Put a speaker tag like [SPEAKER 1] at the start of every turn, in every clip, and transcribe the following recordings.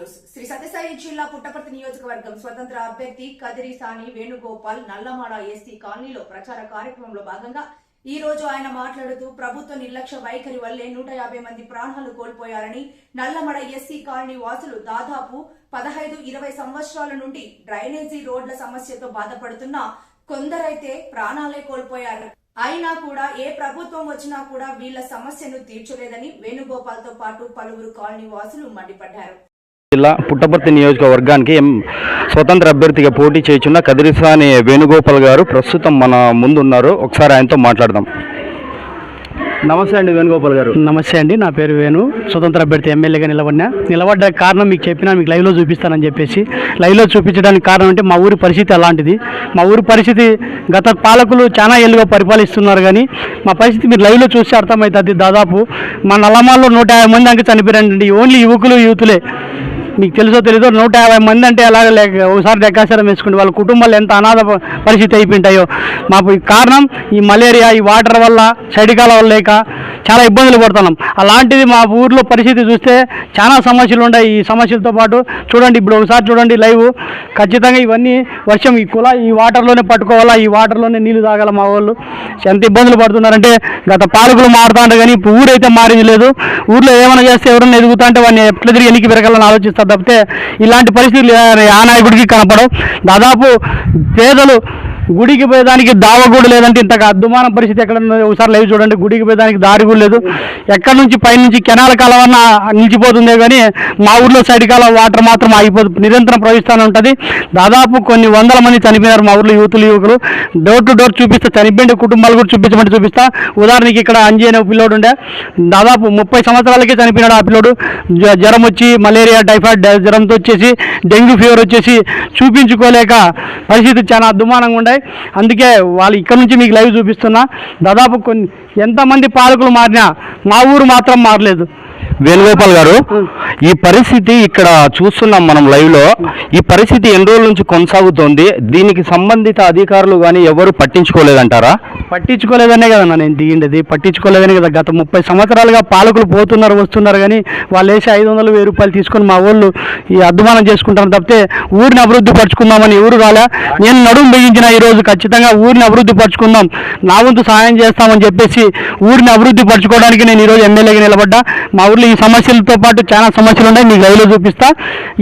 [SPEAKER 1] News. Shri Sathya Sai జిల్లా పుట్టపర్తి నియోజకవర్గం స్వతంత్ర అభ్యర్థి కదిరి సాని వేణుగోపాల్ నల్లమాడ ఎస్సీ కాలనీలో ప్రచార కార్యక్రమంలో భాగంగా ఈ రోజు ఆయన మాట్లాడుతూ ప్రభుత్వ నిర్లక్ష్య వైఖరి వల్లే నూట యాభై మంది ప్రాణాలు కోల్పోయారని నల్లమడ ఎస్సీ కాలనీ వాసులు దాదాపు పదహైదు ఇరవై సంవత్సరాల నుండి డ్రైనేజీ రోడ్ల సమస్యతో బాధపడుతున్న కొందరైతే ప్రాణాలే కోల్పోయారు. అయినా కూడా ఏ ప్రభుత్వం వచ్చినా కూడా వీళ్ళ సమస్యను తీర్చలేదని వేణుగోపాల్తో పాటు పలువురు కాలనీ వాసులు మండిపడ్డారు.
[SPEAKER 2] జిల్లా పుట్టపర్తి నియోజకవర్గానికి ఎం స్వతంత్ర అభ్యర్థిగా పోటీ చేయుచున్న కదిరిసాని వేణుగోపాల్ గారు ప్రస్తుతం మన ముందు ఉన్నారు ఒకసారి ఆయనతో మాట్లాడదాం. నమస్తే అండి వేణుగోపాల్ గారు.
[SPEAKER 3] నమస్తే అండి నా పేరు వేణు స్వతంత్ర అభ్యర్థి ఎమ్మెల్యేగా నిలబడినా. నిలబడ్డ కారణం మీకు చెప్పినా మీకు లైవ్లో చూపిస్తానని చెప్పేసి. లైవ్లో చూపించడానికి కారణం అంటే మా ఊరి పరిస్థితి అలాంటిది. మా ఊరి పరిస్థితి గత పాలకులు చాలా ఏళ్ళుగా పరిపాలిస్తున్నారు కానీ మా పరిస్థితి మీరు లైవ్లో చూస్తే అర్థమవుతుంది దాదాపు మా నల్లమాల్లో నూట యాభై మంది అంక చనిపోయారండి ఓన్లీ యువకులు యూతులే మీకు తెలుసో తెలీదో నూట యాభై మంది అంటే అలాగ లేక ఒకసారి లెక్కాచారం వేసుకుంటే వాళ్ళ కుటుంబాలు ఎంత అనాథ పరిస్థితి అయిపోయింటాయో. మాకు ఈ కారణం ఈ మలేరియా ఈ వాటర్ వల్ల సైడికాల వల్ల లేక చాలా ఇబ్బందులు పడుతున్నాం. అలాంటిది మా ఊర్లో పరిస్థితి చూస్తే చాలా సమస్యలు ఉన్నాయి. ఈ సమస్యలతో పాటు చూడండి ఇప్పుడు ఒకసారి చూడండి లైవ్. ఖచ్చితంగా ఇవన్నీ వర్షం ఈ కుల ఈ వాటర్లోనే పట్టుకోవాలా? ఈ వాటర్లోనే నీళ్ళు తాగాల మా వాళ్ళు? ఎంత ఇబ్బందులు పడుతున్నారంటే గత పాలకులు మారుతా ఉంటారు కానీ ఇప్పుడు ఊరైతే మారింది లేదు. ఊర్లో ఏమైనా చేస్తే ఎవరైనా ఎదుగుతా అంటే వాడిని ఎట్లా తిరిగి ఎన్నికి పెరగాలని ఆలోచిస్తారు తప్పితే ఇలాంటి పరిస్థితులు ఆ నాయకుడికి కనపడవు. దాదాపు పేదలు గుడికి పోయేదానికి దావ కూడా లేదంటే ఇంత అద్దుమాన పరిస్థితి ఎక్కడ ఒకసారి లేవు చూడండి. గుడికి పోయేదానికి దారి కూడా లేదు. ఎక్కడి నుంచి పైనుంచి కెనాల కాలవన్న నిలిచిపోతుందే కానీ మా ఊర్లో సైడ్ కాల వాటర్ మాత్రం ఆగిపోతుంది నిరంతరం ప్రవహిస్తూనే ఉంటుంది. దాదాపు కొన్ని వందల మంది చనిపోయినారు మా ఊర్లో యూతులు యువకులు. డోర్ టు డోర్ చూపిస్తే చనిపోయిన కుటుంబాలు కూడా చూపించమంటే చూపిస్తా. ఉదాహరణకి ఇక్కడ అంజీ అనే ఒక పిల్లోడు ఉండే. దాదాపు ముప్పై సంవత్సరాలకే చనిపోయినాడు ఆ పిల్లోడు. జ్వరం వచ్చి మలేరియా టైఫాయిడ్ జ్వరంతో వచ్చేసి డెంగ్యూ ఫీవర్ వచ్చేసి చూపించుకోలేక పరిస్థితి చాలా అద్దుమానంగా అందుకే వాళ్ళు ఇక్కడ నుంచి మీకు లైవ్ చూపిస్తున్నా. దాదాపు కొన్ని ఎంతమంది పాలకులు మారినా మా ఊరు మాత్రం మారలేదు.
[SPEAKER 2] వేణుగోపాల్ గారు ఈ పరిస్థితి ఇక్కడ చూస్తున్నాం మనం లైవ్లో. ఈ పరిస్థితి ఎన్ని రోజుల నుంచి కొనసాగుతోంది? దీనికి సంబంధిత అధికారులు కానీ ఎవరు పట్టించుకోలేదంటారా?
[SPEAKER 3] పట్టించుకోలేదనే కదా నేను దిగిండేది. పట్టించుకోలేదనే కదా. గత ముప్పై సంవత్సరాలుగా పాలకులు పోతున్నారు వస్తున్నారు కానీ వాళ్ళు వేసి ఐదు వందలు వెయ్యి రూపాయలు తీసుకొని మా వాళ్ళు ఈ అద్దుమానం చేసుకుంటారు తప్పితే ఊరిని అభివృద్ధి పరుచుకుందామని ఎవరు రాలే. నేను నడుము బిగించిన ఈ రోజు ఖచ్చితంగా ఊరిని అభివృద్ధి పరుచుకుందాం. నా వంతు సహాయం చేస్తామని చెప్పేసి ఊరిని అభివృద్ధి పరచుకోవడానికి నేను ఈరోజు ఎమ్మెల్యేగా నిలబడ్డా. మా ఊర్లో ఈ సమస్యలతో పాటు చాలా సమస్యలు ఉన్నాయి మీకు గదిలో చూపిస్తా.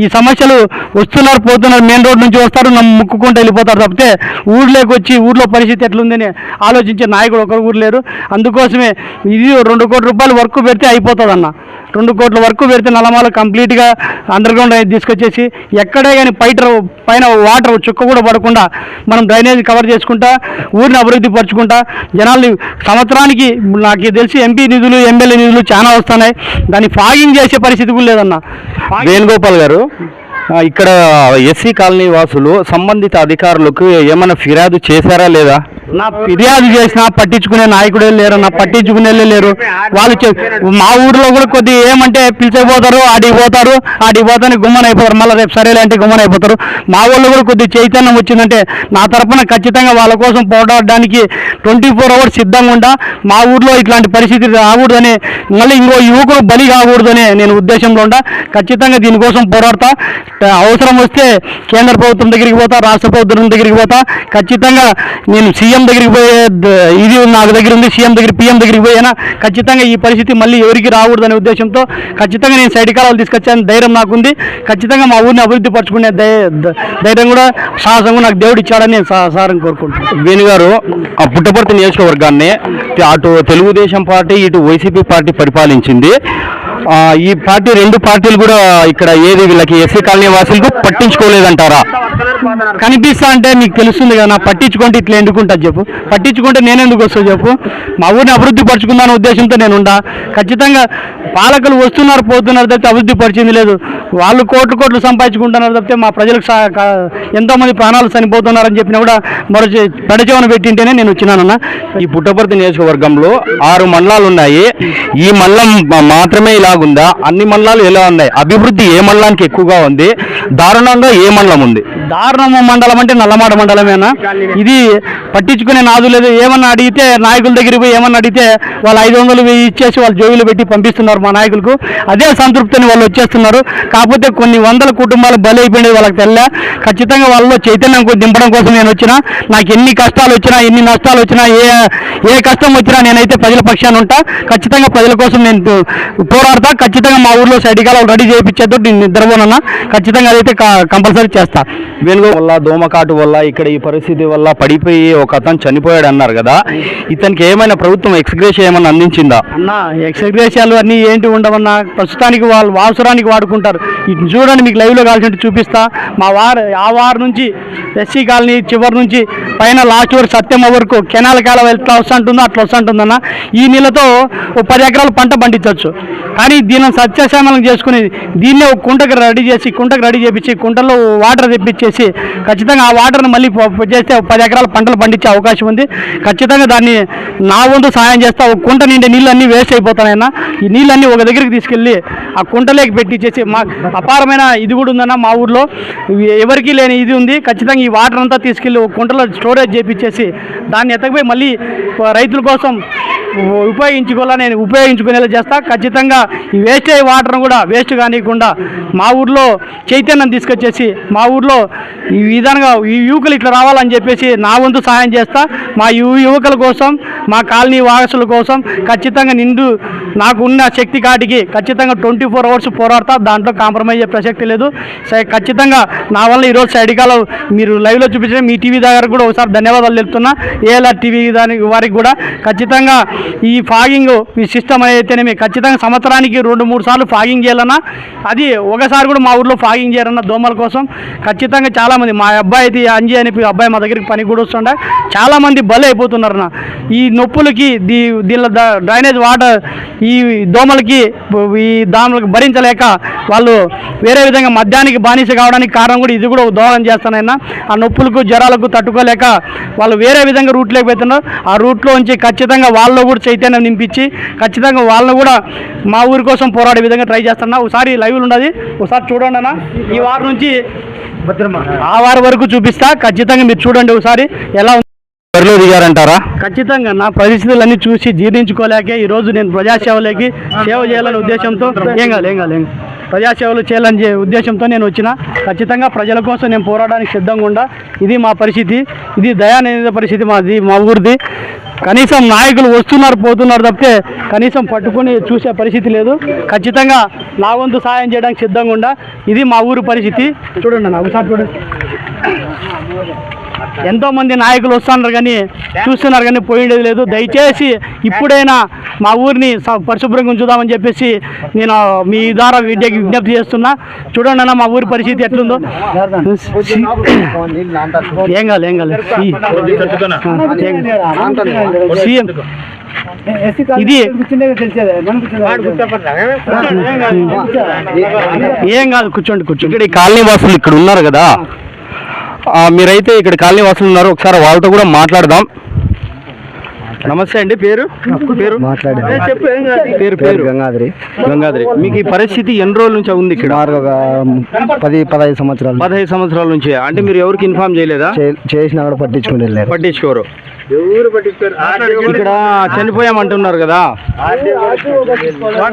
[SPEAKER 3] ఈ సమస్యలు వస్తున్నారు పోతున్నారు మెయిన్ రోడ్ నుంచి వస్తారు నన్ను ముక్కుకుంటూ వెళ్ళిపోతారు తప్పితే ఊర్లోకి వచ్చి ఊర్లో పరిస్థితి ఎట్లుందని ఆలోచించే నాయకుడు ఒకరు కూడా లేరు. అందుకోసమే ఇది రెండు కోట్ల రూపాయలు వర్క్ పెడితే అయిపోతుంది అన్న రెండు కోట్ల వరకు పెడితే నల్లమాల కంప్లీట్గా అండర్ గ్రౌండ్ అనేది తీసుకొచ్చేసి ఎక్కడే కానీ పైట పైన వాటర్ చుక్క కూడా పడకుండా మనం డ్రైనేజ్ కవర్ చేసుకుంటా ఊరిని అభివృద్ధి పరుచుకుంటా జనాల్ని సంవత్సరానికి నాకు తెలిసి ఎంపీ నిధులు ఎమ్మెల్యే నిధులు చాలా వస్తున్నాయి. దాన్ని ఫాగింగ్ చేసే పరిస్థితి కూడా లేదన్న.
[SPEAKER 2] వేణుగోపాల్ గారు ఇక్కడ ఎస్సీ కాలనీ వాసులు సంబంధిత అధికారులకు ఏమైనా ఫిర్యాదు చేశారా లేదా?
[SPEAKER 3] నా ఫిర్యాదు చేసినా పట్టించుకునే నాయకుడే లేరు నా పట్టించుకునే లేరు. వాళ్ళు చె- మా ఊర్లో కూడా కొద్ది ఏమంటే పిలిచకపోతారు ఆడికి పోతారు ఆడికి పోతానే గుమ్మన అయిపోతారు. మళ్ళీ రేపు సరేలే అంటే గుమ్మన అయిపోతారు. మా ఊళ్ళో కూడా కొద్ది చైతన్యం వచ్చిందంటే నా తరపున ఖచ్చితంగా వాళ్ళ కోసం పోరాడడానికి ట్వంటీ ఫోర్ అవర్స్ సిద్ధంగా ఉండా. మా ఊర్లో ఇట్లాంటి పరిస్థితి రాకూడదని మళ్ళీ ఇంకో యువకుడు బలి కాకూడదని నేను ఉద్దేశంలో ఉండా. ఖచ్చితంగా దీనికోసం పోరాడతా. అవసరం వస్తే కేంద్ర ప్రభుత్వం దగ్గరికి పోతా రాష్ట్ర ప్రభుత్వం దగ్గరికి పోతా. ఖచ్చితంగా నేను సీఎం సీఎం దగ్గరికి పోయే ఇది నాకు దగ్గర ఉంది సీఎం దగ్గర పీఎం దగ్గరికి పోయినా? ఖచ్చితంగా ఈ పరిస్థితి మళ్ళీ ఎవరికి రాకూడదనే ఉద్దేశంతో ఖచ్చితంగా నేను సైడ్ కాలాలు తీసుకొచ్చాను ధైర్యం నాకుంది. ఖచ్చితంగా మా ఊరిని అభివృద్ధి పరచుకునే ధైర్యం కూడా సాహసం నాకు దేవుడు ఇచ్చాడని నేను సారం కోరుకుంటున్నాను.
[SPEAKER 2] వేణు గారు ఆ పుట్టపర్తి నియోజకవర్గాన్ని అటు తెలుగుదేశం పార్టీ ఇటు వైసీపీ పార్టీ పరిపాలించింది. ఈ పార్టీ రెండు పార్టీలు కూడా ఇక్కడ ఏది వీళ్ళకి ఎస్సీ కాలనీ వాసులకు పట్టించుకోలేదంటారా?
[SPEAKER 3] కనిపిస్తా అంటే మీకు తెలుస్తుంది కదా నా పట్టించుకుంటే ఇట్లా ఎందుకుంటా చెప్పు. పట్టించుకుంటే నేను ఎందుకు వస్తా చెప్పు. మా ఊరిని అభివృద్ధి పరచుకుందానే ఉద్దేశంతో నేను ఉండా. ఖచ్చితంగా పాలకులు వస్తున్నారు పోతున్నారు తప్పితే అభివృద్ధి పరిచింది లేదు. వాళ్ళు కోట్లు కోట్లు సంపాదించుకుంటున్నారు తప్పితే మా ప్రజలకు ఎంతోమంది ప్రాణాలు చనిపోతున్నారని చెప్పినా కూడా మరో చె- పెట్టింటేనే నేను వచ్చినానన్న.
[SPEAKER 2] ఈ పుట్టపర్తి నియోజకవర్గంలో ఆరు మండలాలు ఉన్నాయి. ఈ మండలం మాత్రమే ఇలా ఎలాగుందా? అన్ని మండలాలు ఎలా ఉన్నాయి? అభివృద్ధి ఏ మండలానికి ఎక్కువగా ఉంది? దారుణంగా ఏ మండలం ఉంది?
[SPEAKER 3] దారుణం మండలం అంటే నల్లమాడ మండలమేనా? ఇది పట్టించుకునే నాదు లేదు. ఏమన్నా అడిగితే నాయకుల దగ్గరికి పోయి ఏమన్నా అడిగితే వాళ్ళు ఐదు వందలు వెయ్యి ఇచ్చేసి వాళ్ళు జోబులు పెట్టి పంపిస్తున్నారు మా నాయకులకు. అదే సంతృప్తిని వాళ్ళు వచ్చేస్తున్నారు. కాకపోతే కొన్ని వందల కుటుంబాలు బలి అయిపోయినది వాళ్ళకి తెల్ల ఖచ్చితంగా వాళ్ళలో చైతన్యం దింపడం కోసం నేను వచ్చిన. నాకు ఎన్ని కష్టాలు వచ్చినా ఎన్ని నష్టాలు వచ్చినా ఏ ఏ కష్టం వచ్చినా నేనైతే ప్రజల పక్షాన ఉంటా. ఖచ్చితంగా ప్రజల కోసం నేను పోరాడతా. ఖచ్చితంగా మా ఊర్లో సైడికాలు రెడీ చేయించేద్దు నేను నిద్రపోనన్నా. ఖచ్చితంగా అదైతే కంపల్సరీ చేస్తా.
[SPEAKER 2] వెనుక వల్ల దోమకాటు వల్ల ఇక్కడ ఈ పరిస్థితి వల్ల పడిపోయి ఒక అతను చనిపోయాడు అన్నారు కదా. ఇతనికి ఏమైనా ప్రభుత్వం ఎక్స్గ్రేషన్ ఏమైనా అందించిందా?
[SPEAKER 3] అన్న ఎక్స్గ్రేషియాలు అన్నీ ఏంటి ఉండవన్నా ప్రస్తుతానికి వాళ్ళు అవసరానికి వాడుకుంటారు. చూడండి మీకు లైవ్లో కావాల్సినట్టు చూపిస్తా. మా వారు ఆ వారు నుంచి ఎస్సీ కాలనీ చివరి నుంచి పైన లాస్ట్ వరకు సత్యమ్మ వరకు కెనాల కాలం ఎట్లా వస్తుంటుందో అట్లా వస్తుంటుందన్న. ఈ నీళ్ళతో ఒక పది ఎకరాలు పంట పండించవచ్చు. కానీ దీనిని సత్యశామలం చేసుకుని దీన్నే ఒక కుంటకు రెడీ చేసి కుంటకు రెడీ చేపించి కుంటల్లో వాటర్ తెప్పించేసి ఖచ్చితంగా ఆ వాటర్ని మళ్ళీ చేస్తే పది ఎకరాల పంటలు పండించే అవకాశం ఉంది. ఖచ్చితంగా దాన్ని నా వంతు సహాయం చేస్తా. ఒక కుంట నిండే నీళ్ళు అన్నీ వేస్ట్ అయిపోతానైనా ఈ నీళ్ళన్నీ ఒక దగ్గరికి తీసుకెళ్ళి ఆ కుంటలోకి పెట్టించేసి మా అపారమైన ఇది కూడా ఉందన్న మా ఊర్లో. ఎవరికీ లేని ఇది ఉంది. ఖచ్చితంగా ఈ వాటర్ అంతా తీసుకెళ్ళి ఒక కుంటలో స్టోరేజ్ చేపించేసి దాన్ని ఎత్తకపోయి మళ్ళీ రైతుల కోసం ఉపయోగించుకోవాలా నేను ఉపయోగించుకునేలా చేస్తా. ఖచ్చితంగా ఈ వేస్ట్ అయ్యే వాటర్ను కూడా వేస్ట్ కానివ్వకుండా మా ఊర్లో చైతన్య తీసుకొచ్చేసి మా ఊర్లో ఈ విధంగా ఈ యువకులు ఇట్లా రావాలని చెప్పేసి నా వంతు సహాయం చేస్తా. మా యువకుల కోసం మా కాలనీ వారసుల కోసం ఖచ్చితంగా నిండు నాకు ఉన్న శక్తి కాటికి ఖచ్చితంగా ట్వంటీ ఫోర్ అవర్స్ పోరాడతా. దాంట్లో కాంప్రమైజ్ అయ్యే ప్రసక్తి లేదు. ఖచ్చితంగా నా వల్ల ఈరోజు సైడికాలో మీరు లైవ్లో చూపించిన మీ టీవీ దగ్గర కూడా ఒకసారి ధన్యవాదాలు తెలుపుతున్నా. ఏఎల్ఆర్ టీవీ దానికి వారికి కూడా ఖచ్చితంగా ఈ ఫాగింగ్ ఈ సిస్టమ్ అయితేనేమి ఖచ్చితంగా సంవత్సరానికి రెండు మూడు సార్లు ఫాగింగ్ చేయాలన్నా అది ఒకసారి కూడా మా ఊర్లో ఫాగింగ్ అన్న దోమల కోసం ఖచ్చితంగా చాలామంది మా అబ్బాయి అయితే అంజీ అని అబ్బాయి మా దగ్గరికి పని కూడా వస్తుండే. చాలామంది బలి అయిపోతున్నారు అన్న ఈ నొప్పులకి దీ దీనిలో డ్రైనేజ్ వాటర్ ఈ దోమలకి ఈ దోమలకు భరించలేక వాళ్ళు వేరే విధంగా మద్యానికి బానిస కావడానికి కారణం కూడా ఇది కూడా దోహదం చేస్తానైనా ఆ నొప్పులకు జ్వరాలకు తట్టుకోలేక వాళ్ళు వేరే విధంగా రూట్ లేకపోతున్నారు ఆ రూట్లో ఉంచి ఖచ్చితంగా వాళ్ళలో కూడా చైతన్యం నింపించి ఖచ్చితంగా వాళ్ళని కూడా మా ఊరి కోసం పోరాడే విధంగా ట్రై చేస్తున్నా ఒకసారి లైవ్లు ఉండదు. ఒకసారి చూడండి అన్న. ఈ వారం నుంచి ఆ వారం వరకు చూపిస్తా. ఖచ్చితంగా మీరు చూడండి ఒకసారి ఎలా ఉంది.
[SPEAKER 2] బరిలో దిగారంటారా?
[SPEAKER 3] ఖచ్చితంగా నా పరిస్థితులన్నీ చూసి జీర్ణించుకోలేకే ఈరోజు నేను ప్రజాసేవలోకి సేవ చేయాలనే ఉద్దేశంతో ఏం కాదు ఏం కాదు ఏం కాదు. ప్రజాసేవలు చేయాలని ఉద్దేశంతో నేను వచ్చిన. ఖచ్చితంగా ప్రజల కోసం నేను పోరాడడానికి సిద్ధంగా ఉండా. ఇది మా పరిస్థితి. ఇది దయానిధి పరిస్థితి మాది మా ఊరిది. కనీసం నాయకులు వస్తున్నారు పోతున్నారు తప్పితే కనీసం పట్టుకొని చూసే పరిస్థితి లేదు. ఖచ్చితంగా నా వంతు సాయం చేయడానికి సిద్ధంగా ఉండా. ఇది మా ఊరు పరిస్థితి. చూడండి నా ఒకసారి చూడండి. ఎంతో మంది నాయకులు వస్తున్నారు కానీ చూస్తున్నారు కానీ పోయిండేది లేదు. దయచేసి ఇప్పుడైనా మా ఊరిని పరిశుభ్రంగా ఉంచుదామని చెప్పేసి నేను మీ ద్వారా వీడియోకి విజ్ఞప్తి చేస్తున్నా. చూడండి అన్న మా ఊరి పరిస్థితి ఎట్లుందో. ఏం కాదు ఏం కాదు. సీఎం. ఇది ఏం కాదు కూర్చోండి కూర్చోండి.
[SPEAKER 2] ఇక్కడ ఈ కాలనీ వాసులు ఇక్కడ ఉన్నారు కదా. ఆ, మీరైతే ఇక్కడ కాలనీ వాసులు ఉన్నారు ఒకసారి వాళ్ళతో కూడా మాట్లాడదాం. నమస్తే అండి పేరు? పేరు. పేరు పేరు?
[SPEAKER 4] గంగాధరి.
[SPEAKER 2] గంగాధరి మీకు ఈ పరిస్థితి ఎన్ని రోజుల నుంచి ఉంది ఇక్కడ?
[SPEAKER 4] పది పదహైదు సంవత్సరాలు
[SPEAKER 2] పదహైదు సంవత్సరాల నుంచి. అంటే మీరు ఎవరికి ఇన్ఫార్మ్ చేయలేదా?
[SPEAKER 4] చే- చేసినా కూడా పట్టించుకుని వెళ్ళారు.
[SPEAKER 2] పట్టించుకోరు. ఇక్కడ చనిపోయామంటున్నారు కదా.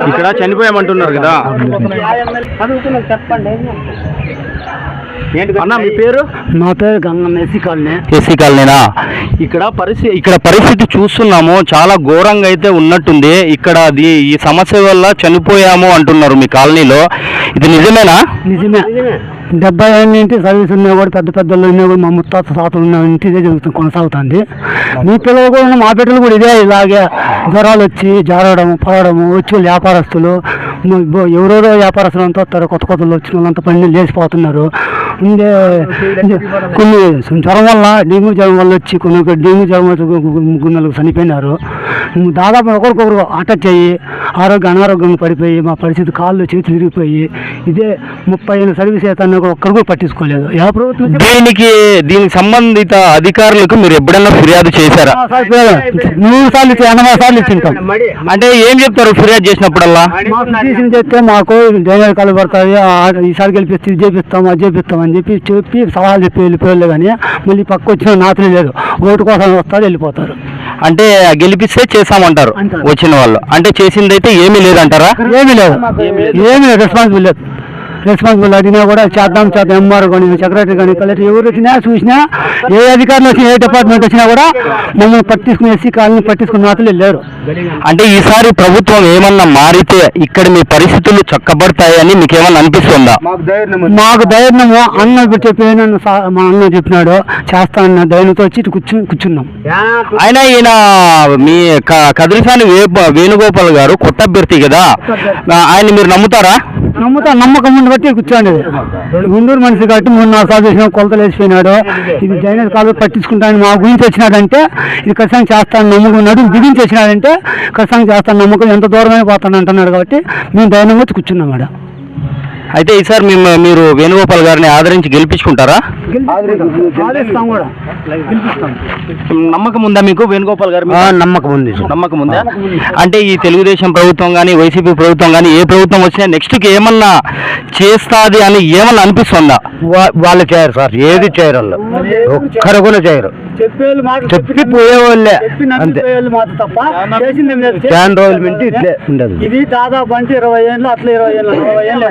[SPEAKER 2] ఇక్కడ చనిపోయామంటున్నారు కదా. అన్న మీ పేరు?
[SPEAKER 3] నా పేరు ఎస్సీ కాలనీ.
[SPEAKER 2] ఎస్సీ కాలనీనా? ఇక్కడ పరిస్థితి ఇక్కడ పరిస్థితి చూస్తున్నాము చాలా ఘోరంగా అయితే ఉన్నట్టుంది. ఇక్కడ అది ఈ సమస్య వల్ల చనిపోయాము అంటున్నారు మీ కాలనీలో. ఇది నిజమేనా?
[SPEAKER 3] నిజమే. డెబ్బై ఏళ్ళ నుంచి సర్వీస్ ఉన్నా కూడా పెద్ద పెద్దలు ఉన్నా కూడా మా ముత్తాత తాతలు ఉన్న ఇంటి ఇదే జరుగుతుంది కొనసాగుతుంది. మీ పిల్లలు కూడా ఉన్న మా బిడ్డలు కూడా ఇదే ఇలాగే జ్వరాలు వచ్చి జారడం పడడము వచ్చి వ్యాపారస్తులు ఎవరెవరో వ్యాపారస్తులు అంతా వస్తారు కొత్త కొత్తలు వచ్చిన వాళ్ళంతా పని లేచిపోతున్నారు.
[SPEAKER 5] ఉండే కొన్ని జ్వరం వల్ల డెంగ్యూ జ్వరం వల్ల వచ్చి కొన్ని డెంగ్యూ జ్వరం వచ్చి చనిపోయినారు. దాదాపు ఒకరికొకరు అటాచ్ అయ్యి ఆరోగ్య అనారోగ్యం పడిపోయి మా పరిస్థితి కాళ్ళు చేతులు తిరిగిపోయి ఇదే ముప్పై సర్వీస్ సర్వీస్ ఒక్కరు కూడా పట్టించుకోలేదు. ఏ ప్రభుత్వం
[SPEAKER 2] దీనికి దీనికి సంబంధిత అధికారులకు మీరు ఎప్పుడన్నా ఫిర్యాదు చేశారా?
[SPEAKER 5] నూరు సార్లు ఇచ్చి ఎనభై సార్లు ఇచ్చింటాం
[SPEAKER 2] అంటే ఏం చెప్తారు ఫిర్యాదు చేసినప్పుడల్లా?
[SPEAKER 5] చెప్తే మాకు డ్రైనేజ్ కాలు పడుతుంది ఈసారి గెలిపిస్తే ఇది చేపిస్తాం అది చేపిస్తాం అని చెప్పి చెప్పి సలహాలు చెప్పి వెళ్ళిపోయారు కానీ మళ్ళీ పక్క వచ్చిన నాతులు లేదు ఓటు కోసం వస్తారు వెళ్ళిపోతారు.
[SPEAKER 2] అంటే గెలిపిస్తే చేస్తామంటారు
[SPEAKER 5] అంటారు.
[SPEAKER 2] వచ్చిన వాళ్ళు. అంటే చేసిందైతే ఏమీ లేదంటారా?
[SPEAKER 5] ఏమీ లేదు. ఏమీ లేదు. రెస్పాన్సిబుల్ లేదు. రెస్పాన్సిబుల్ అడిగినా కూడా చేద్దాం చేద్దాం ఎంఆర్ కానీ సెక్రటరీ కానీ కలెక్టర్ ఎవరు వచ్చినా చూసినా ఏ అధికారులు వచ్చినా ఏ డిపార్ట్మెంట్ వచ్చినా కూడా మమ్మల్ని పట్టించుకుని ఎస్సీ కాలనీ పట్టించుకున్న నాతులు లేరు.
[SPEAKER 2] అంటే ఈసారి ప్రభుత్వం ఏమన్నా మారితే ఇక్కడ మీ పరిస్థితులు చక్కబడతాయని మీకు ఏమన్నా అనిపిస్తుందా
[SPEAKER 5] మాకు ధైర్యము అన్న చెప్పి మా అన్న చెప్పినాడు చేస్తానన్న ధైర్యంతో వచ్చి ఇటు కూర్చు కూర్చున్నాం.
[SPEAKER 2] ఆయన ఈయన మీ కదిరిసాని వేణుగోపాల్ గారు కొత్త అభ్యర్థి కదా ఆయన మీరు నమ్ముతారా?
[SPEAKER 5] నమ్ముతా నమ్మకం ఉండి కాబట్టి కూర్చోండి. గుండూరు మనిషి కాబట్టి మూడు నాలుగు సార్లు చేసిన కొలతలు వేసిపోయినాడు. ఇది జైనర్ కాదు పట్టించుకుంటాను మా గురించి వచ్చినాడంటే ఇది ఖచ్చితంగా చేస్తాను నమ్మకం ఉన్నాడు. బిగించి వచ్చినాడంటే ఖచ్చితంగా చేస్తాను నమ్మకం ఎంత దూరమే పోతాను అంటున్నాడు కాబట్టి మేము ధైర్యంగా వచ్చి కూర్చున్నాం మేడం.
[SPEAKER 2] అయితే ఈసారి మేము మీరు వేణుగోపాల్ గారిని ఆదరించి గెలిపించుకుంటారా?
[SPEAKER 5] ఆదేశిస్తాం కూడా. గెలిపిస్తాం.
[SPEAKER 2] నమ్మకం ఉందా మీకు వేణుగోపాల్ గారు?
[SPEAKER 5] నమ్మకం ఉంది
[SPEAKER 2] నమ్మకం ఉందా? అంటే ఈ తెలుగుదేశం ప్రభుత్వం కానీ వైసీపీ ప్రభుత్వం కానీ ఏ ప్రభుత్వం వచ్చినా నెక్స్ట్కి ఏమన్నా చేస్తాది అని ఏమన్నా అనిపిస్తుందా?
[SPEAKER 4] వాళ్ళు చేయరు సార్. ఏది చేయరు వాళ్ళు. ఒక్కరు కూడా చేయరు. చెప్పి పోయేవాళ్ళే అంతే. చాలా రోజుల
[SPEAKER 5] ఇది దాదాపు అంటే ఇరవై ఏళ్ళు అట్లా ఇరవై ఏళ్ళు నలభై ఏళ్ళు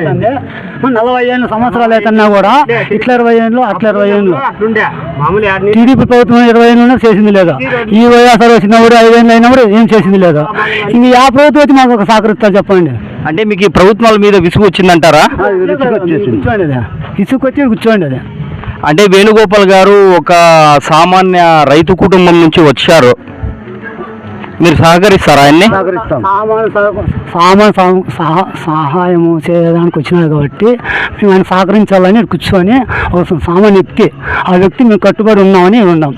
[SPEAKER 5] నలభై ఏళ్ళు సంవత్సరాలు అవుతున్నా కూడా ఇట్లా ఇరవై ఏళ్ళు అట్లా ఇరవై ఏళ్ళు టీడీపీ ప్రభుత్వం ఇరవై ఏళ్ళు చేసింది లేదా? ఈ వైఎస్ఆర్ వచ్చినా కూడా ఐదేళ్ళు అయినా కూడా ఏం చేసింది లేదా? ఇంక ఆ ప్రభుత్వం వచ్చి మాకు ఒక సహకరిస్తారు చెప్పండి.
[SPEAKER 2] అంటే మీకు ఈ ప్రభుత్వాల మీద విసుగు వచ్చిందంటారా?
[SPEAKER 5] ఇసుకొచ్చి కూర్చోండి అదే
[SPEAKER 2] అంటే వేణుగోపాల్ గారు ఒక సామాన్య రైతు కుటుంబం నుంచి వచ్చారు. మీరు సహకరిస్తారా ఆయన్ని?
[SPEAKER 4] సహకరిస్తాం.
[SPEAKER 5] సామాన్ సహ- సామాన్ సహ- సహ- సహాయము చేయడానికి వచ్చినారు కాబట్టి మేము ఆయన సహకరించాలని కూర్చొని ఒక సామాన్ ఎక్కి ఆ వ్యక్తి మేము కట్టుబడి ఉన్నామని ఉన్నాం.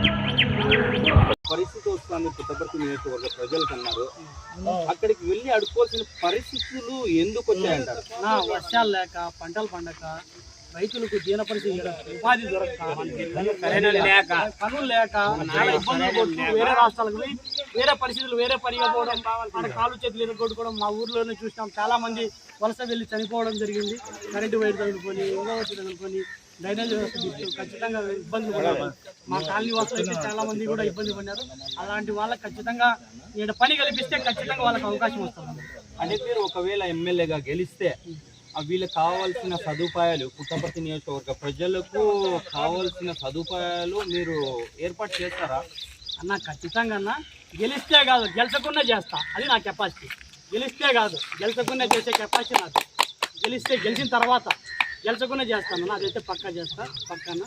[SPEAKER 2] పరిస్థితి వస్తుంది పుట్టపర్తి నియోజకవర్గ ప్రజలకు అన్నారు అక్కడికి వెళ్ళి అడుకోవాల్సిన పరిస్థితులు ఎందుకు వచ్చాయంటారు?
[SPEAKER 5] నా వర్షాలు లేక పంటలు పండక రైతులకు దీన పరిస్థితి ఉపాధి దొరక పనులు లేక. చాలా ఇబ్బందులు పడుతూ వేరే రాష్ట్రాలకు పోయి వేరే పరిస్థితులు వేరే పనిగా పోవడం మన కాలు చేతులు ఎదుర్కొట్టుకోవడం మా ఊర్లోనే చూసినాం. చాలా మంది వలస వెళ్ళి చనిపోవడం జరిగింది. కరెంటు వైర్ తగులుకొని ఇంకో వచ్చి తగులుకొని డ్రైనేజ్ వ్యవస్థ దిక్కు ఖచ్చితంగా ఇబ్బందులు పడ్డారు. మా కాలనీ వాసులు అయితే చాలా మంది కూడా ఇబ్బంది పడ్డారు. అలాంటి వాళ్ళకి ఖచ్చితంగా ఈడ పని కల్పిస్తే ఖచ్చితంగా వాళ్ళకి అవకాశం వస్తుంది.
[SPEAKER 2] అంటే మీరు ఒకవేళ ఎమ్మెల్యేగా గెలిస్తే వీళ్ళకి కావాల్సిన సదుపాయాలు పుట్టపర్తి నియోజకవర్గ ప్రజలకు కావాల్సిన సదుపాయాలు మీరు ఏర్పాటు చేస్తారా?
[SPEAKER 5] అన్న ఖచ్చితంగా అన్న. గెలిస్తే కాదు గెలిచకుండా చేస్తా. అది నా కెపాసిటీ గెలిస్తే కాదు గెలిచకుండా చేసే కెపాసిటీ నాకు గెలిస్తే గెలిచిన తర్వాత గెలిచకుండా చేస్తాను. అన్న అదైతే పక్కా చేస్తా పక్కన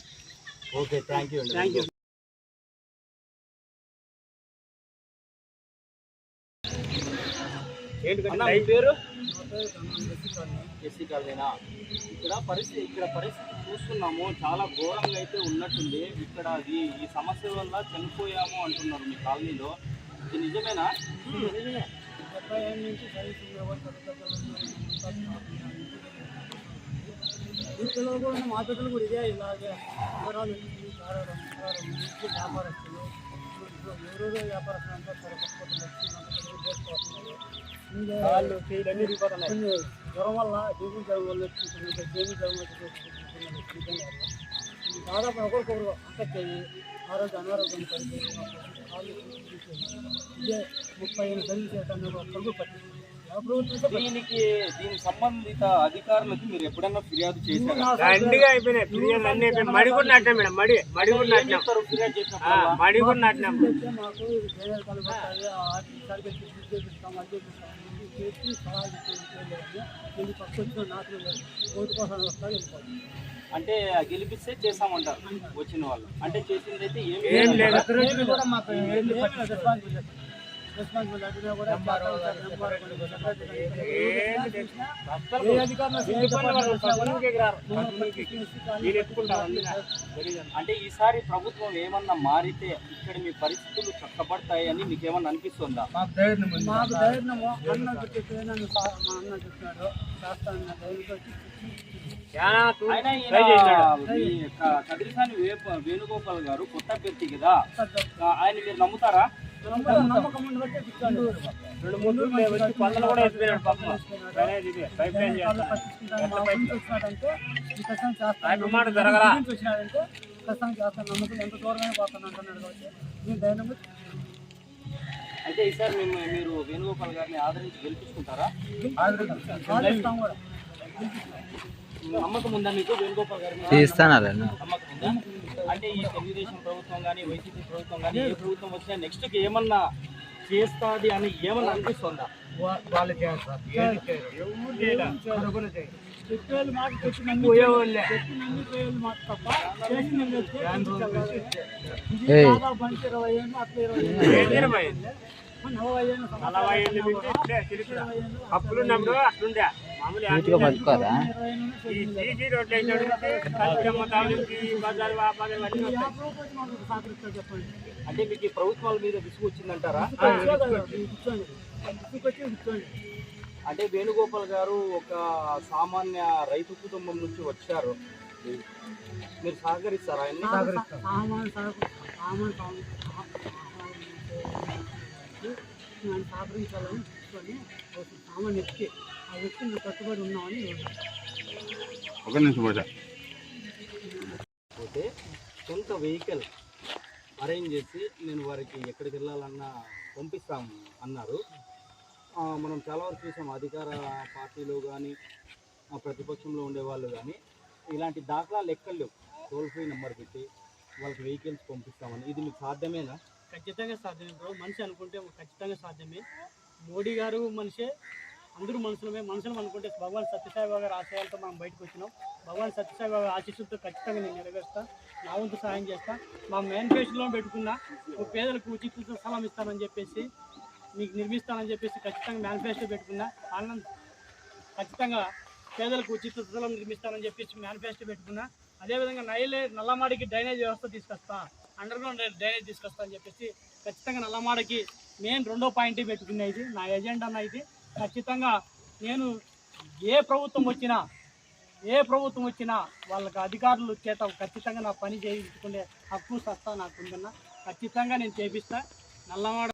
[SPEAKER 2] okay thank you
[SPEAKER 5] thank you
[SPEAKER 2] పేరు? ఎస్సీ కాలనీనా? ఇక్కడ పరిస్థితి ఇక్కడ పరిస్థితి చూస్తున్నాము. చాలా ఘోరంగా అయితే ఉన్నట్టుంది. ఇక్కడ అది ఈ సమస్య వల్ల చనిపోయాము అంటున్నారు మీ కాలనీలో. ఇది నిజమేనా?
[SPEAKER 5] కూడా మా పిల్లలు కూడా ఇదే ఇలాగే వివరాలు వ్యాపారస్తులు వ్యాపారస్తులు అంతా సరిపడిపోతున్నారు పిల్లలు చేసుకోవట్లేదు. ఇంకా కొన్ని జ్వరం వల్ల డెంగ్యూ జ్వరం వల్ల వచ్చి కొన్ని డెంగ్యూ జ్వరం వచ్చి దాదాపు ఒకరికొకరు అఫెక్ట్ అయ్యి ఆరోగ్య అనారోగ్యం పడిపోయి కాళ్ళు చేతులు ఇదే ముప్పై ఏళ్ళు సర్వీస్ పరుగు పట్టింది.
[SPEAKER 2] దీనికి దీనికి సంబంధిత అధికారులకు మీరు ఎప్పుడైనా ఫిర్యాదు చేశారా?
[SPEAKER 6] దండిగా అయిపోయినాయి. ఫిర్యాదులు అన్ని అయిపోయినాయి. మడి కూడా నాటినాం మేడం మడి కూడా నాటినాం.
[SPEAKER 2] ఫిర్యాదు
[SPEAKER 6] మడి కూడా నాటినాం.
[SPEAKER 5] చేసి సలహాలు ఇచ్చేది మళ్ళీ పక్క వచ్చిన నాట్లు ఓటు కోసం వస్తారు వెళ్ళిపోతాం
[SPEAKER 2] అంటే గెలిపిస్తే చేస్తామంటారు వచ్చిన వాళ్ళు. అంటే చేసింది అయితే
[SPEAKER 6] ఏం లేదు.
[SPEAKER 5] కూడా మాకు
[SPEAKER 2] అంటే ఈసారి ప్రభుత్వం ఏమన్నా మారితే ఇక్కడ మీ పరిస్థితులు చక్కబడతాయని మీకు ఏమన్నా అనిపిస్తుందా
[SPEAKER 3] మాకు ధైర్యము. అన్న
[SPEAKER 2] కదిరిసాని వేప వేణుగోపాల్ గారు కొత్త అభ్యర్థి కదా. ఆయన మీరు నమ్ముతారా?
[SPEAKER 5] రెండు మూడు వచ్చి కూడా పాపం. డ్రైనేజ్ ఇది, పైప్ లైన్ చేస్తాడు. మాట జరగరా?
[SPEAKER 3] చేస్తాను నమ్మకం ఎంత దూరమే పోతాను అంటున్నాడు కాబట్టి నేను ధైర్యం
[SPEAKER 2] అయితే ఈసారి మేము మీరు వేణుగోపాల్ గారిని ఆదరించి గెలిపించుకుంటారా
[SPEAKER 3] కూడా
[SPEAKER 2] నమ్మకం ఉందా మీకు? వేణుగోపాల్ గారి అంటే ఈ తెలుగుదేశం ప్రభుత్వం కానీ వైసీపీ ప్రభుత్వం కానీ ఏ ప్రభుత్వం వచ్చినా నెక్స్ట్ ఏమన్నా చేస్తాది అని ఏమన్నా అనిపిస్తుందా?
[SPEAKER 3] వాళ్ళు చేస్తారు.
[SPEAKER 5] ఎవరు చేయరా?
[SPEAKER 3] చెప్పేవాళ్ళు మాట చెప్పినందుకు
[SPEAKER 5] పోయేవాళ్ళే.
[SPEAKER 3] చెప్పినందుకు పోయేవాళ్ళు మాట తప్ప చేసినందుకు ఇది
[SPEAKER 4] ఏయ్.
[SPEAKER 3] దాదాపు అంటే ఇరవై ఏళ్ళు అట్లా ఇరవై ఏళ్ళు.
[SPEAKER 5] ఏంటి ఇరవై?
[SPEAKER 3] నలభై ఏళ్ళు
[SPEAKER 5] నలభై ఏళ్ళు పెట్టి ఇట్లే తిరుగుతున్నా. అప్పులు ఉన్నప్పుడు అట్లుండే.
[SPEAKER 4] నీట్గా
[SPEAKER 3] చెప్పండి
[SPEAKER 2] అంటే మీకు ఈ ప్రభుత్వాల మీద విసుగు వచ్చిందంటారా? అంటే వేణుగోపాల్ గారు ఒక సామాన్య రైతు కుటుంబం నుంచి వచ్చారు. మీరు సహకరిస్తారా
[SPEAKER 3] నేను సహకరించాలని కూర్చొని ఒక సామాన్ ఎత్తి ఆ వ్యక్తి నువ్వు కట్టుబడి ఉన్నామని
[SPEAKER 2] పోతే సొంత వెహికల్ అరేంజ్ చేసి నేను వారికి ఎక్కడికి వెళ్ళాలన్నా పంపిస్తాము అన్నారు. ఆ, మనం చాలా వరకు చూసాం అధికార పార్టీలో కానీ ప్రతిపక్షంలో ఉండేవాళ్ళు కానీ ఇలాంటి దాఖలాలు ఎక్కలు టోల్ ఫ్రీ నెంబర్ పెట్టి వాళ్ళకి వెహికల్స్ పంపిస్తామని. ఇది మీకు సాధ్యమేనా?
[SPEAKER 3] ఖచ్చితంగా సాధ్యమే బ్రో. మనిషి అనుకుంటే ఖచ్చితంగా సాధ్యమే. మోడీ గారు మనిషే అందరూ మనుషులమే మనుషులు అనుకుంటే భగవాన్ సత్యసాయిబాబు గారి ఆశయాలతో మనం బయటకు వచ్చినాం. భగవాన్ సత్యసాయిబాబు ఆశీస్సులతో ఖచ్చితంగా నేను నెరవేరుస్తా. నా వంతు సహాయం చేస్తా. మా మేనిఫెస్టోలో పెట్టుకున్న పేదలకు ఉచిత స్థలం ఇస్తానని చెప్పేసి మీకు నిర్మిస్తానని చెప్పేసి ఖచ్చితంగా మేనిఫెస్టో పెట్టుకున్నా ఆనంద్ ఖచ్చితంగా పేదలకు ఉచిత స్థలం నిర్మిస్తానని చెప్పేసి మేనిఫెస్టో పెట్టుకున్నా అదేవిధంగా నైలే నల్లమాడికి డ్రైనేజ్ వ్యవస్థ తీసుకొస్తా అండర్ గ్రౌండ్ డ్రైనేజ్ తీసుకొస్తా అని చెప్పేసి ఖచ్చితంగా నల్లమాడికి మెయిన్ రెండో పాయింట్ పెట్టుకున్నా ఇది నా ఎజెండా ఇది. ఖచ్చితంగా నేను ఏ ప్రభుత్వం వచ్చినా ఏ ప్రభుత్వం వచ్చినా వాళ్ళకి అధికారులు చేత ఖచ్చితంగా నా పని చేయించుకునే హక్కు సత్తా నాకు ఉందన్న. ఖచ్చితంగా నేను చేపిస్తా. నల్లమాడ